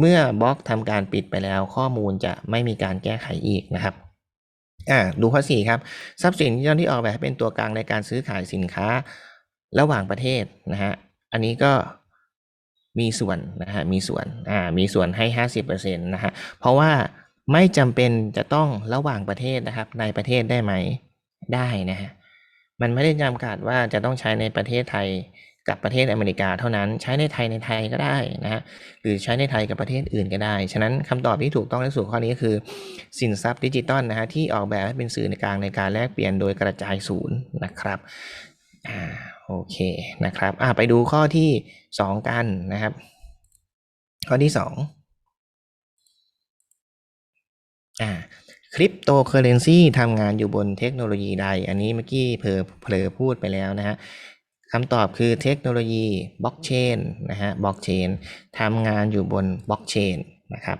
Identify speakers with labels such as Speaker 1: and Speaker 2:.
Speaker 1: เมื่อบล็อกทำการปิดไปแล้ว ข้อมูลจะไม่มีการแก้ไขอีกนะครับอ่าดูข้อ4ครับทรัพย์สินที่เจ้าที่ออกแบบเป็นตัวกลางในการซื้อขายสินค้าระหว่างประเทศนะฮะอันนี้ก็มีส่วนนะฮะมีส่วนอ่ามีส่วนให้ 50%นะฮะเพราะว่าไม่จำเป็นจะต้องระหว่างประเทศนะครับ ในประเทศได้ไหมได้นะฮะมันไม่ได้จำกัดว่าจะต้องใช้ในประเทศไทย กับประเทศอเมริกาเท่านั้น ใช้ในไทยในไทยก็ได้นะฮะหรือใช้ในไทยกับประเทศอื่นก็ได้ ฉะนั้นคำตอบที่ถูกต้องที่สุดข้อนี้ก็คือ สินทรัพย์ดิจิตอลนะฮะที่ออกแบบให้เป็นสื่อในกลางในการแลกเปลี่ยนโดยกระจายศูนย์นะครับอ่าโอเคนะครับอ่าไปดูข้อที่ 2 กันนะครับ ข้อที่ 2อ่าคริปโตเคอเรนซีทำงานอยู่บนเทคโนโลยีใด อันนี้เมื่อกี้เผลอเผลอพูดไปแล้วนะฮะ คำตอบคือเทคโนโลยีบล็อกเชนนะฮะบล็อกเชนทำงานอยู่บนบล็อกเชนนะครับ